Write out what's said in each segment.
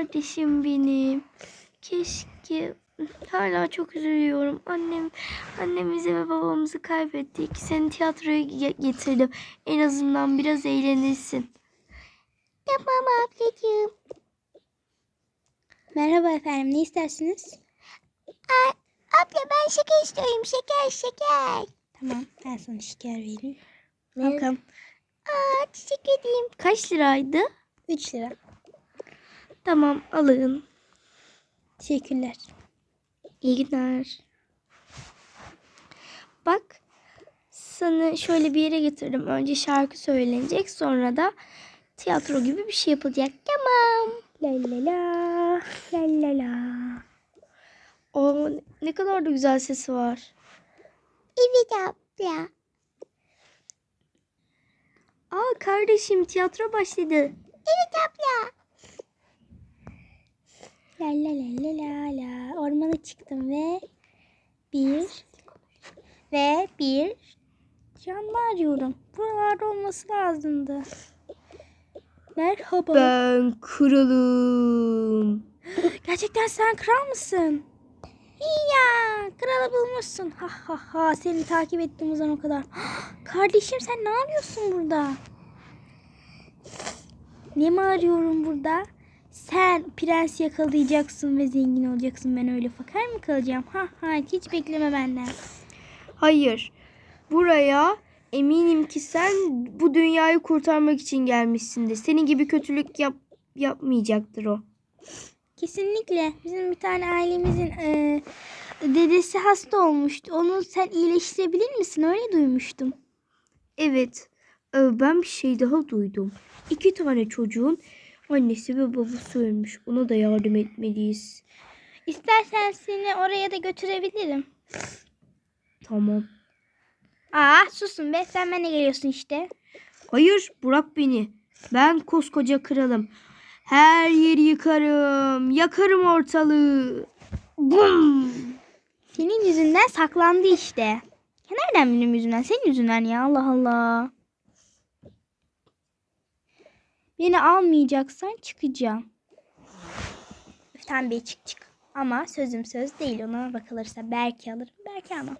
kardeşim benim. Keşke hala çok üzülüyorum. Annem annemizi ve babamızı kaybettik. Seni tiyatroya ge- getirdim. En azından biraz eğlenirsin. Tamam ablacığım. Merhaba efendim ne istersiniz? abla ben şeker istiyorum şeker şeker. Tamam ben sana şeker vereyim. Bakalım. Aa teşekkür edeyim. Kaç liraydı? 3 lira. Tamam alın. Teşekkürler. İyi günler. Bak sana şöyle bir yere getirdim. Önce şarkı söylenecek sonra da tiyatro gibi bir şey yapılacak. Tamam. La la la. La la la. O ne kadar da güzel sesi var. Evet abla. Aa kardeşim tiyatro başladı. Evet abla. La la la la la la. Ormana çıktım ve bir ve bir canlı arıyorum. Buralarda olması lazımdı. Merhaba. Ben kralım. Gerçekten sen kral mısın? Ya kralı bulmuşsun. Ha ha ha seni takip ettim o zaman o kadar. Kardeşim sen ne yapıyorsun burada? Ne mi arıyorum burada? Sen prens yakalayacaksın ve zengin olacaksın. Ben öyle fakir mi kalacağım? Ha ha hiç bekleme benden. Hayır. Buraya eminim ki sen bu dünyayı kurtarmak için gelmişsindir. Senin gibi kötülük yap yapmayacaktır o. Kesinlikle. Bizim bir tane ailemizin e, dedesi hasta olmuştu. Onu sen iyileştirebilir misin? Öyle duymuştum. Evet. e, Ben bir şey daha duydum. İki tane çocuğun annesi ve babası ölmüş. Ona da yardım etmeliyiz. İstersen seni oraya da götürebilirim. Tamam. Aa susun be sen benimle geliyorsun işte. Hayır bırak beni. Ben koskoca kralım. Her yeri yıkarım. Yakarım ortalığı. Bum. Senin yüzünden saklandı işte. Ya nereden benim yüzümden? Senin yüzünden ya Allah Allah. Beni almayacaksan çıkacağım. Üf, Tamam be çık çık. Ama sözüm söz değil ona bakılırsa belki alırım belki almam.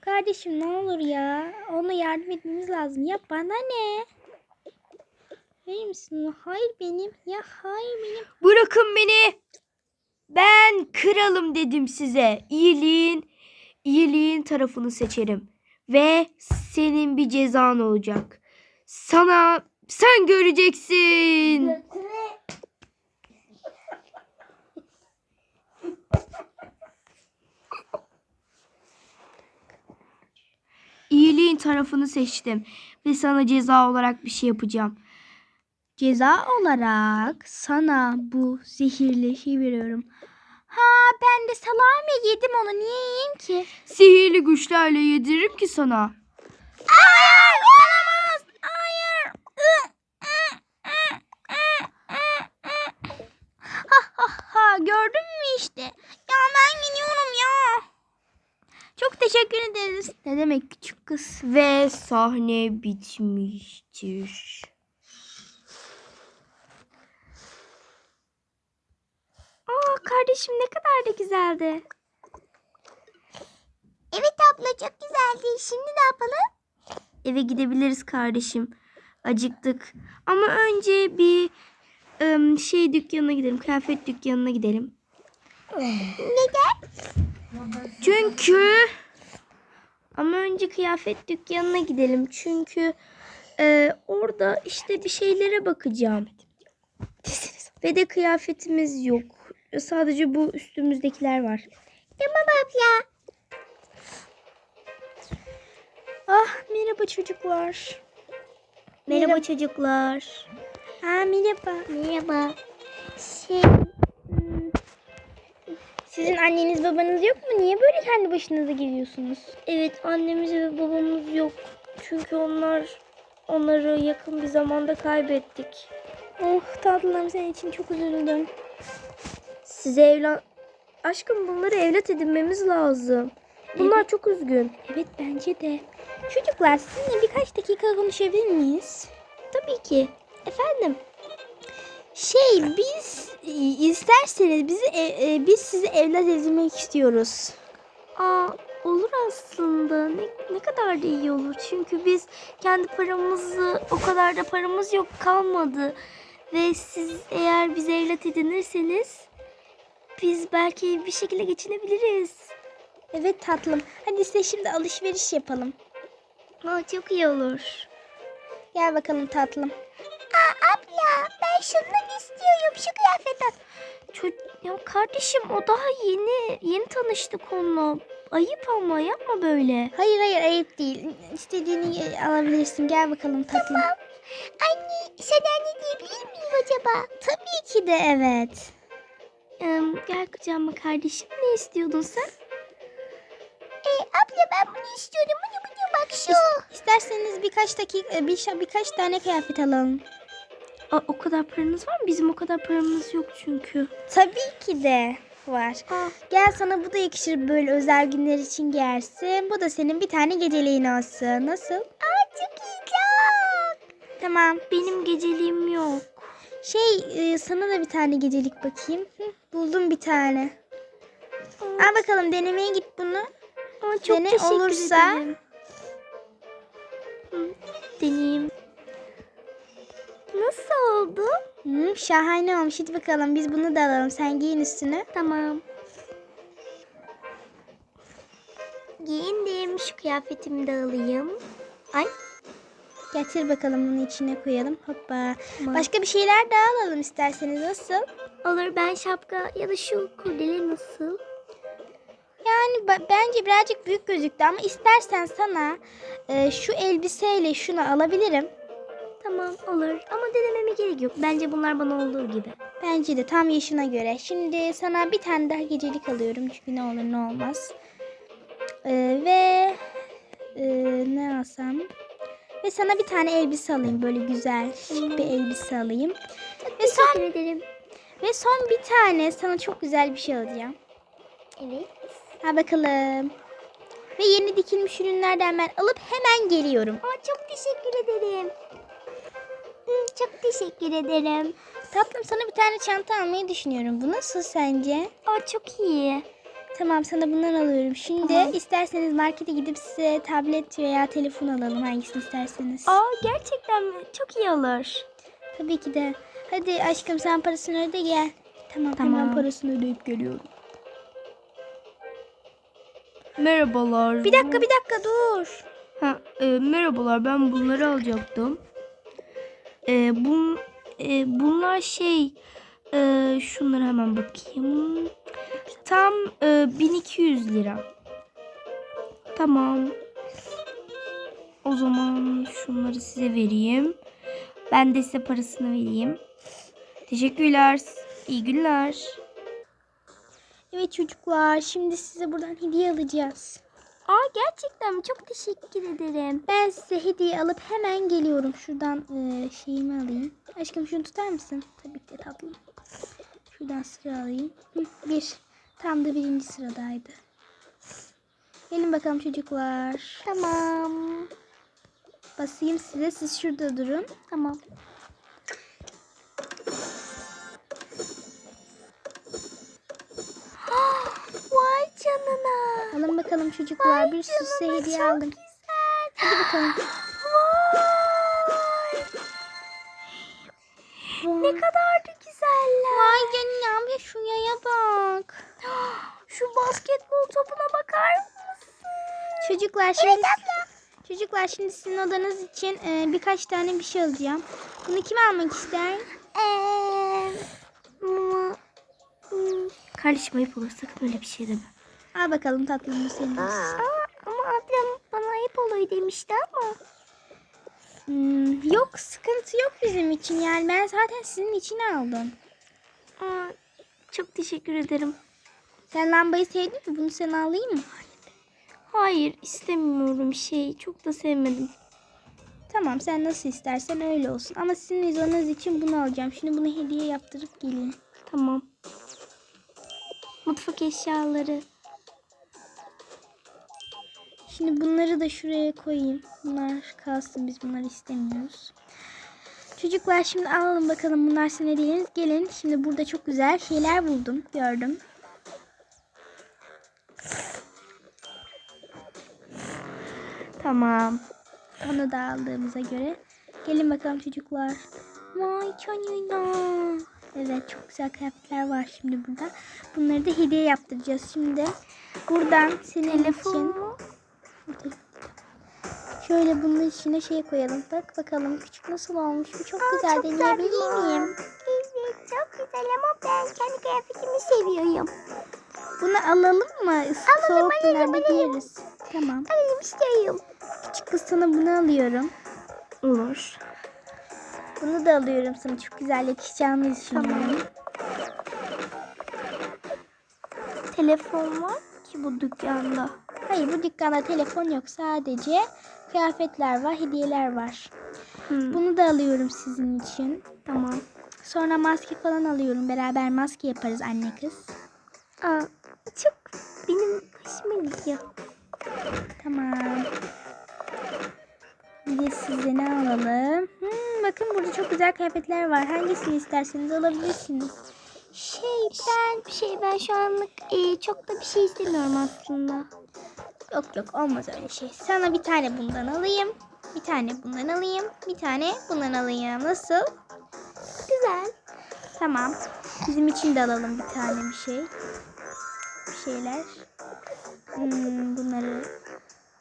Kardeşim ne olur ya. Ona yardım etmemiz lazım. Ya bana ne? Verir misin? Hayır benim. Ya hayır benim. Bırakın beni. Ben kralım dedim size. İyiliğin, iyiliğin tarafını seçerim. Ve senin bir cezan olacak. Sana sen göreceksin. İyiliğin tarafını seçtim ve sana ceza olarak bir şey yapacağım. Ceza olarak sana bu zehirli şey veriyorum. Ha ben de salami yedim onu. Niye yiyeyim ki? Sihirli güçlerle yediririm ki sana. Hayır olamaz. Hayır. Ha ha ha gördün mü işte? Ya ben gidiyorum ya. Çok teşekkür ederiz. Ne demek küçük kız? Ve sahne bitmiştir. Aa kardeşim ne kadar da güzeldi. Evet abla çok güzeldi. Şimdi ne yapalım? Eve gidebiliriz kardeşim. Acıktık. Ama önce bir ım, şey dükkanına gidelim. Kıyafet dükkanına gidelim. Neden? Çünkü önce kıyafet dükkanına gidelim. Çünkü e, orada işte bir şeylere bakacağım. Ve de kıyafetimiz yok. Sadece bu üstümüzdekiler var. Tamam abla. Ah merhaba çocuklar. Merhaba çocuklar. Ha merhaba. Merhaba. Şey, sizin anneniz babanız yok mu? Niye böyle kendi başınıza geliyorsunuz? Evet annemiz ve babamız yok. Çünkü onlar onları yakın bir zamanda kaybettik. Oh tatlım senin için çok üzüldüm. Size evlat... Aşkım bunları evlat edinmemiz lazım. Bunlar çok üzgün. Evet bence de. Çocuklar sizinle birkaç dakika konuşabilir miyiz? Tabii ki. Efendim? Şey biz e, isterseniz bizi e, e, biz sizi evlat edinmek istiyoruz. Aa olur aslında. Ne, ne kadar da iyi olur. Çünkü biz kendi paramızı o kadar da paramız yok kalmadı. Ve siz eğer bize evlat edinirseniz biz belki bir şekilde geçinebiliriz. Evet tatlım. Hadi size şimdi alışveriş yapalım. Aa, çok iyi olur. Gel bakalım tatlım. Aa, abla ben şundan ya kardeşim o daha yeni yeni tanıştık onunla. Ayıp ama yapma böyle. Hayır hayır ayıp değil. İstediğini alabilirsin. Gel bakalım tatlım. Anne sen anne diyebilir miyim acaba? Tabii ki de evet. Ee, gel kucağıma kardeşim ne istiyordun sen? E, abla ben bunu istiyordum. Bunu bunu bak şu. İsterseniz birkaç dakika bir, birkaç tane kıyafet alalım. Aa, o kadar paranız var mı? Bizim o kadar paramız yok çünkü. Tabii ki de var. Aa, Gel sana bu da yakışır böyle özel günler için giyersin. Bu da senin bir tane geceliğin olsun. Nasıl? Aa çok iyi çok. Tamam. Benim geceliğim yok. Şey e, sana da bir tane gecelik bakayım. Hı, buldum bir tane. Al bakalım denemeye git bunu. Aa, çok Dene, teşekkür olursa- ederim. Hı, deneyeyim. Oldu? Hı, şahane olmuş. Hadi bakalım biz bunu da alalım. Sen giyin üstüne. Tamam. Giyindim. Şu kıyafetimi de alayım. Ay. Getir bakalım bunu içine koyalım. Hoppa. Tamam. Başka bir şeyler daha alalım isterseniz. Nasıl? Olur ben şapka ya da şu kurdele nasıl? Yani bence birazcık büyük gözüktü ama istersen sana e, şu elbiseyle şunu alabilirim. Tamam olur ama denememe gerek yok. Bence bunlar bana olur gibi. Bence de tam yaşına göre. Şimdi sana bir tane daha gecelik alıyorum çünkü ne olur ne olmaz. E, ve e, ne alsam? Ve sana bir tane elbise alayım böyle güzel şık bir elbise alayım. Ve son ederim. ve son bir tane sana çok güzel bir şey alacağım. Evet. Ha bakalım. Ve yeni dikilmiş ürünlerden ben alıp hemen geliyorum. Aa, çok teşekkür ederim. Çok teşekkür ederim. Tatlım sana bir tane çanta almayı düşünüyorum. Bu nasıl sence? Aa, çok iyi. Tamam sana bundan alıyorum. Şimdi Tamam. isterseniz markete gidip size tablet veya telefon alalım hangisini isterseniz. Aa, gerçekten mi? Çok iyi olur. Tabii ki de. Hadi aşkım sen parasını öde gel. Tamam, Tamam. hemen parasını ödeyip geliyorum. Merhabalar. Bir dakika bir dakika dur. Ha, e, merhabalar ben bunları alacaktım. E, bun, e, bunlar şey e, şunları hemen bakayım. Tam e, 1200 lira. Tamam. O zaman şunları size vereyim. Ben de size parasını vereyim. Teşekkürler. İyi günler. Evet çocuklar şimdi size buradan hediye alacağız. Aa, gerçekten mi? Çok teşekkür ederim. Ben size hediye alıp hemen geliyorum. Şuradan e, şeyimi alayım. Aşkım şunu tutar mısın? Tabii ki tatlım. Şuradan sıra alayım. Hı, bir. Tam da birinci sıradaydı. Gelin bakalım çocuklar. Tamam. Basayım size. Siz şurada durun. Tamam. Alın bakalım çocuklar. Bir sürü size hediye aldım. Hadi bakalım. Vay. Ne kadar da güzeller. Vay canına bir şuraya bak. Şu basketbol topuna bakar mısın? Çocuklar şimdi Çocuklar şimdi sizin odanız için e, birkaç tane bir şey alacağım. Bunu kim almak ister? Eee, ama, hmm, Kardeşim ayıp olur sakın öyle bir şey deme. Al bakalım tatlım bu senin. Aa, ama ablam bana ayıp oluyor demişti ama. Hmm, yok sıkıntı yok bizim için yani ben zaten sizin için aldım. Aa, çok teşekkür ederim. Sen lambayı sevdin mi? Bunu sen alayım mı? Hayır istemiyorum şey çok da sevmedim. Tamam sen nasıl istersen öyle olsun. Ama sizin izonuz için bunu alacağım. Şimdi bunu hediye yaptırıp geleyim. Tamam. Mutfak eşyaları. Şimdi bunları da şuraya koyayım. Bunlar kalsın biz bunları istemiyoruz. Çocuklar şimdi alalım bakalım bunlar sizin hediyeniz. Gelin şimdi burada çok güzel şeyler buldum. Gördüm. Tamam. Onu da aldığımıza göre. Gelin bakalım çocuklar. Vay canına. Evet çok güzel kıyafetler var şimdi burada. Bunları da hediye yaptıracağız şimdi. Buradan senin için. Şöyle bunun içine şey koyalım. Bak bakalım küçük nasıl olmuş. Bu çok güzel deneyebilir miyim? Evet çok güzel ama ben kendi kıyafetimi seviyorum. Bunu alalım mı? Is- Soğuk günlerde giyeriz. Tamam. Alayım istiyorum. Küçük kız sana bunu alıyorum. Olur. Bunu da alıyorum sana. Çok güzel yakışacağını düşünüyorum. Telefon var ki bu dükkanda. Hayır bu dükkanda telefon yok. Sadece kıyafetler var, hediyeler var. Hmm, Bunu da alıyorum sizin için. Tamam. Sonra maske falan alıyorum. Beraber maske yaparız anne kız. Aa, çok benim hoşuma gidiyor. Tamam. Bir de size ne alalım? Hmm, bakın burada çok güzel kıyafetler var. Hangisini isterseniz alabilirsiniz. Şey ben şey ben şu anlık e, çok da bir şey istemiyorum aslında. Yok yok olmaz öyle şey. Sana bir tane bundan alayım. Bir tane bundan alayım. Bir tane bundan alayım. Nasıl? Güzel. Tamam. Bizim için de alalım bir tane bir şey. Bir şeyler. Hmm, bunları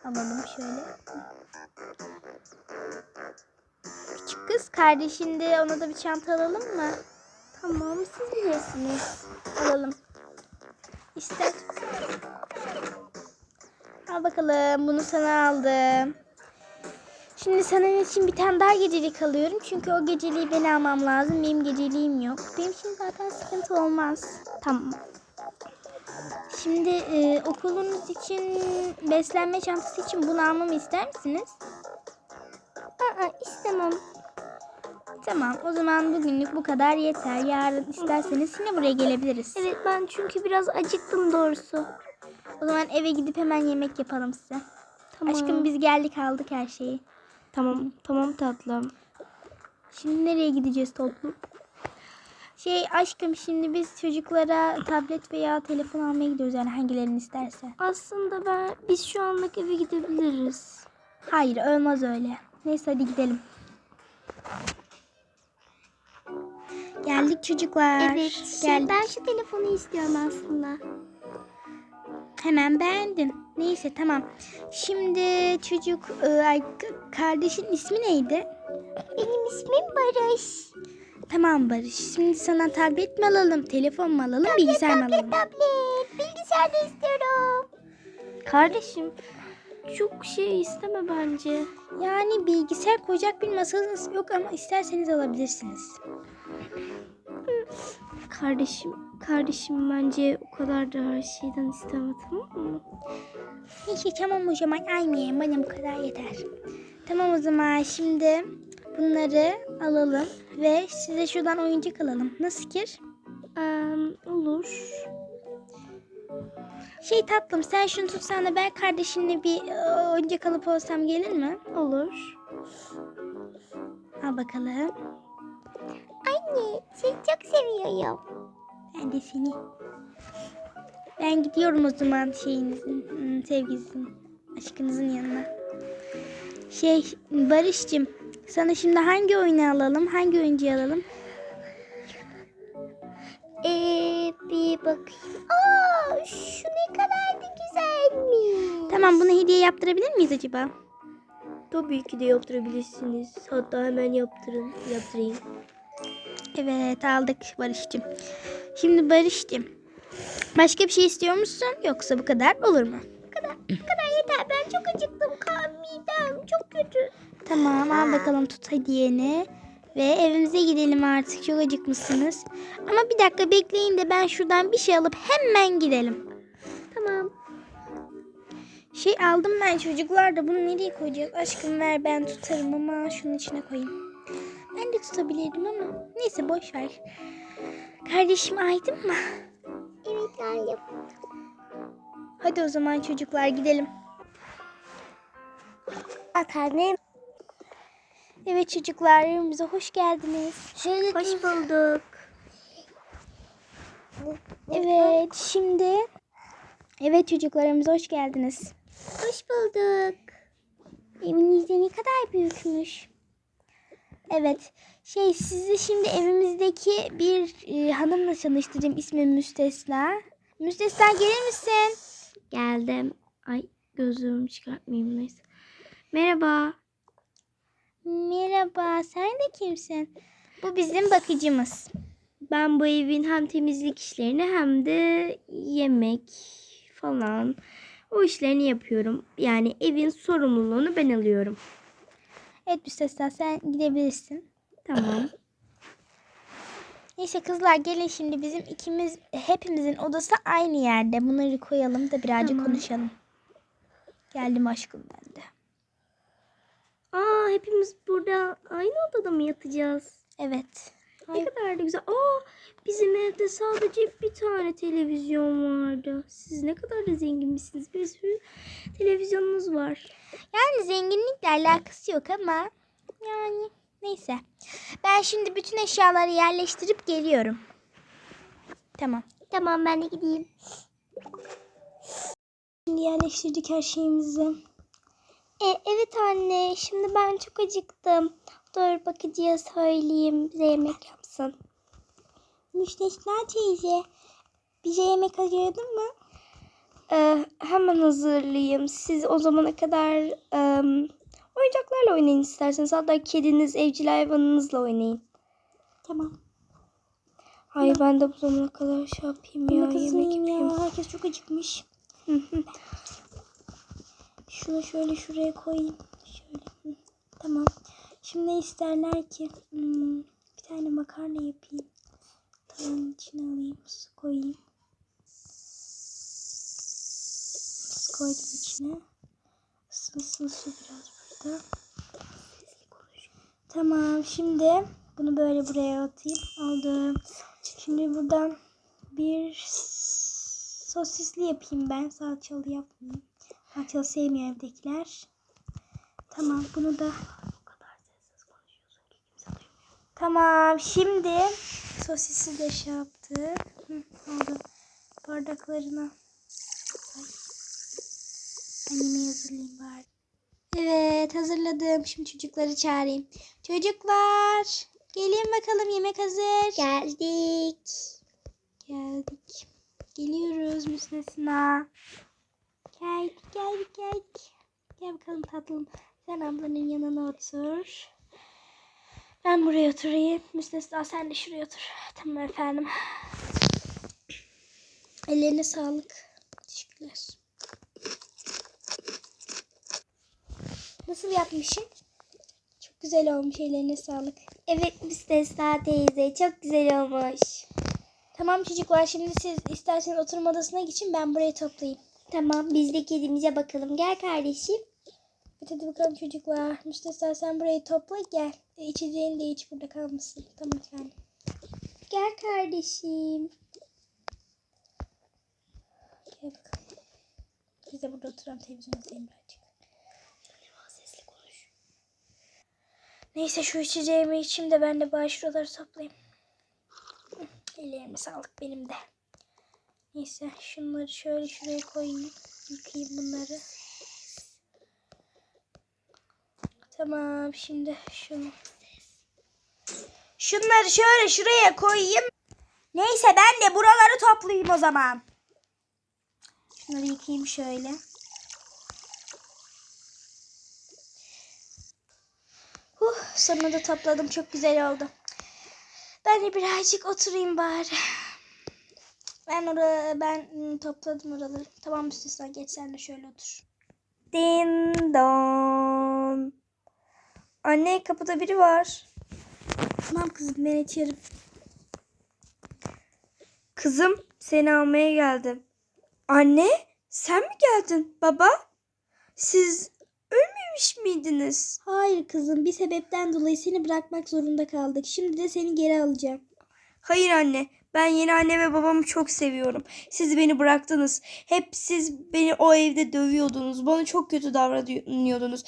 alalım şöyle. Küçük kız kardeşin de ona da bir çanta alalım mı? Tamam siz bilirsiniz. Alalım. İster. Al bakalım. Bunu sana aldım. Şimdi senin için bir tane daha gecelik alıyorum. Çünkü o geceliği ben almam lazım. Benim geceliğim yok. Benim için zaten sıkıntı olmaz. Tamam. Şimdi e, okulunuz için beslenme çantası için bunu almamı ister misiniz? Aa, istemem. Tamam. O zaman bugünlük bu kadar yeter. Yarın isterseniz yine buraya gelebiliriz. Evet ben çünkü biraz acıktım doğrusu. O zaman eve gidip hemen yemek yapalım size. Tamam. Aşkım biz geldik aldık her şeyi. Tamam. Tamam tatlım. Şimdi nereye gideceğiz toplum? Şey aşkım şimdi biz çocuklara tablet veya telefon almaya gidiyoruz yani hangilerini isterse. Aslında ben biz şu anlık eve gidebiliriz. Hayır olmaz öyle. Neyse hadi gidelim. Geldik çocuklar. Evet. Şey, Geldik. ben şu telefonu istiyorum aslında. Hemen beğendin. Neyse tamam. Şimdi çocuk e, ay, kardeşin ismi neydi? Benim ismim Barış. Tamam Barış. Şimdi sana tablet mi alalım, telefon mu alalım, bilgisayar mı alalım? Tablet. Bilgisayar da istiyorum. Kardeşim çok şey isteme bence. Yani bilgisayar koyacak bir masanız yok ama isterseniz alabilirsiniz. Kardeşim, kardeşim bence o kadar da her şeyden isteme tamam mı? Neyse tamam o zaman aynı bana bu kadar yeter. Tamam o zaman şimdi bunları alalım ve size şuradan oyuncak alalım. Nasıl fikir? Ee, olur. Şey tatlım sen şunu tutsan da ben kardeşinle bir e, oyuncak alıp olsam gelir mi? Olur. Al bakalım. Anne seni çok seviyorum. Ben de seni. Ben gidiyorum o zaman şeyinizin, hmm, sevgilinizin, aşkınızın yanına. Şey Barış'cığım sana şimdi hangi oyunu alalım, hangi oyuncuyu alalım? Ee, bir bakayım. Aa, şu ne kadar da güzelmiş. Tamam bunu hediye yaptırabilir miyiz acaba? Tabii ki de yaptırabilirsiniz. Hatta hemen yaptırın, yaptırayım. Evet aldık Barış'cığım. Şimdi Barış'cığım başka bir şey istiyor musun yoksa bu kadar olur mu? Bu kadar, bu kadar yeter. Ben çok acıktım. Kan midem çok kötü. Tamam al bakalım tut hediyeni. Ve evimize gidelim artık çok acıkmışsınız. Ama bir dakika bekleyin de ben şuradan bir şey alıp hemen gidelim. Tamam. Şey aldım ben çocuklar da bunu nereye koyacağız? Aşkım ver ben tutarım ama şunun içine koyayım. Ben de tutabilirdim ama neyse boş ver. Kardeşim aydın mı? Evet annem. Hadi o zaman çocuklar gidelim. Annem. Evet çocuklar evimize hoş geldiniz. Şöyle Hoş bulduk. Evet şimdi Evet çocuklarımıza hoş geldiniz. Hoş bulduk. Eviniz de ne kadar büyükmüş. Evet. Şey sizi şimdi evimizdeki bir e, hanımla tanıştırayım. İsmi Müstesna. Müstesna gelir misin? Geldim. Ay gözlüğümü çıkartmayayım neyse. Merhaba. Merhaba. Sen de kimsin? Bu bizim bakıcımız. Ben bu evin hem temizlik işlerini hem de yemek falan o işlerini yapıyorum. Yani evin sorumluluğunu ben alıyorum. Evet Müstesna sen gidebilirsin. Tamam. Neyse kızlar gelin şimdi bizim ikimiz hepimizin odası aynı yerde. Bunları koyalım da birazcık Tamam. konuşalım. Geldim aşkım ben de. Aa hepimiz burada aynı odada mı yatacağız? Evet. Ne kadar da güzel. Aa bizim evde sadece bir tane televizyon vardı. Siz ne kadar da zenginmişsiniz. Bir sürü televizyonunuz var. Yani zenginlikle alakası yok ama yani neyse. Ben şimdi bütün eşyaları yerleştirip geliyorum. Tamam. Tamam ben de gideyim. Şimdi yerleştirdik her şeyimizi. E, evet anne şimdi ben çok acıktım. Dur bakıcıya söyleyeyim bize yemek yapsın. Müstesna teyze bize yemek hazırladın mı? Ee, hemen hazırlayayım. Siz o zamana kadar em, oyuncaklarla oynayın isterseniz. Hatta kediniz, evcil hayvanınızla oynayın. Tamam. Ay ben de bu zamana kadar şey yapayım ya. Yemek yemek yapayım. ya. Herkes çok acıkmış. Şunu şöyle şuraya koyayım. Şöyle. Tamam. Şimdi isterler ki? Hmm, tane makarna yapayım. Tavanın içine alayım. Su koyayım. Su koydum içine. Isıl ısıl su biraz burada. Tamam. Şimdi bunu böyle buraya atayım. Aldım. Şimdi buradan bir sosisli yapayım ben. Salçalı yapmayayım. Salçalı sevmiyor evdekiler. Tamam bunu da Tamam şimdi sosisi de şey yaptı. Hı, oldu. Bardaklarına. Ay. Yemeği hazırlayayım bari. Evet hazırladım. Şimdi çocukları çağırayım. Çocuklar gelin bakalım yemek hazır. Geldik. Geldik. Geliyoruz müstesna. Geldik geldik geldik. Gel bakalım tatlım. Sen ablanın yanına otur. Ben buraya oturayım. Müstesna sen de şuraya otur. Tamam efendim. Ellerine sağlık. Teşekkürler. Nasıl yapmışım? Çok güzel olmuş. Ellerine sağlık. Evet Müstesna teyze çok güzel olmuş. Tamam çocuklar şimdi siz isterseniz oturma odasına geçin ben burayı toplayayım. Tamam biz de kedimize bakalım. Gel kardeşim. Evet hadi bakalım çocuklar. Müstesna sen burayı topla gel. İçeceğini de iç burada kalmasın. Tamam efendim. Gel kardeşim. Gel bakalım. Biz de burada oturalım televizyon izleyelim birazcık. Sesli konuş. Neyse şu içeceğimi içeyim de ben de bari toplayayım. Ellerime sağlık benim de. Neyse şunları şöyle şuraya koyayım. Yıkayayım bunları. Tamam şimdi şunu. Şunları şöyle şuraya koyayım. Neyse ben de buraları toplayayım o zaman. Şunları yıkayayım şöyle. Huh, sonunda da topladım. Çok güzel oldu. Ben de birazcık oturayım bari. Ben oraya ben ım, topladım oraları. Tamam müstesna geç sen de şöyle otur. Din don. Anne kapıda biri var. Tamam kızım ben açarım. Kızım seni almaya geldim. Anne sen mi geldin? Baba siz ölmemiş miydiniz? Hayır kızım bir sebepten dolayı seni bırakmak zorunda kaldık. Şimdi de seni geri alacağım. Hayır anne ben yeni anne ve babamı çok seviyorum. Siz beni bıraktınız. Hep siz beni o evde dövüyordunuz. Bana çok kötü davranıyordunuz.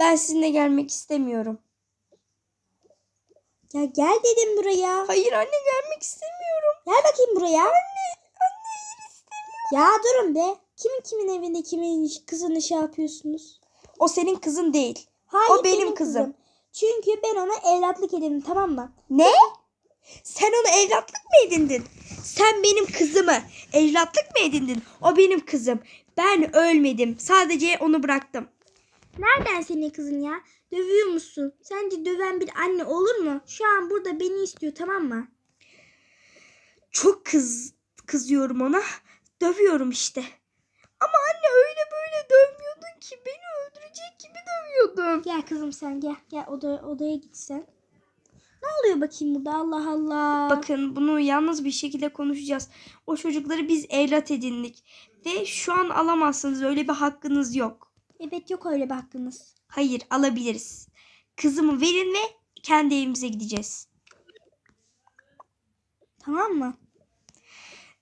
Ben sizinle gelmek istemiyorum. Ya gel dedim buraya. Hayır anne gelmek istemiyorum. Gel bakayım buraya. Anne, anne Ya durun be. Kimin kimin evinde kimin kızını şey yapıyorsunuz? O senin kızın değil. Hayır O benim kızım. Çünkü ben ona evlatlık edindim tamam mı? Ne? Sen onu evlatlık mı edindin? Sen benim kızımı evlatlık mı edindin? O benim kızım. Ben ölmedim. Sadece onu bıraktım. Nereden senin kızın ya? Dövüyor musun? Sence döven bir anne olur mu? Şu an burada beni istiyor tamam mı? Çok kız kızıyorum ona. Dövüyorum işte. Ama anne öyle böyle dövmüyordun ki. Beni öldürecek gibi dövüyordun. Gel kızım sen gel. Gel oda, odaya git sen. Ne oluyor bakayım burada Allah Allah. Bakın bunu yalnız bir şekilde konuşacağız. O çocukları biz evlat edindik. Ve şu an alamazsınız. Öyle bir hakkınız yok. Evet yok öyle bir hakkınız. Hayır alabiliriz. Kızımı verin ve kendi evimize gideceğiz. Tamam mı?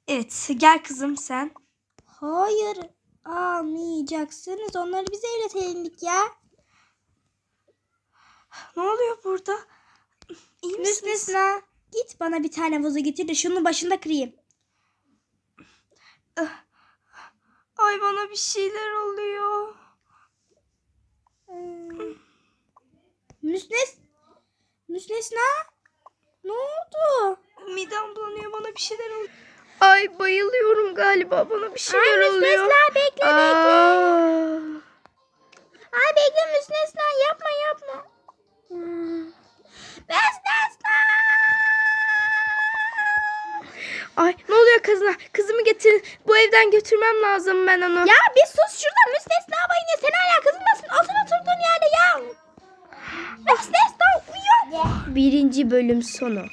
Evet gel kızım sen. Hayır almayacaksınız. Onları bize evlat edindik ya. Ne oluyor burada? İyi misiniz? Müstesna git bana bir tane vazo getir de şunun başında kırayım. Ay bana bir şeyler oluyor. Hmm. Müsnes Müstesna ne oldu? Midem bulanıyor bana bir şeyler oluyor. Ay bayılıyorum galiba bana bir şeyler Ay oluyor. Müstesna bekle bekle. Aa. Ay bekle Müstesna yapma yapma. Hmm. Ay ne oluyor kızına? Kızımı getirin. Bu evden götürmem lazım ben onu. Ya bir sus şurada Müstesna bayına sen hala kızındasın. Otur oturduğun yerde ya. Müstesna uyan. Birinci bölüm sonu.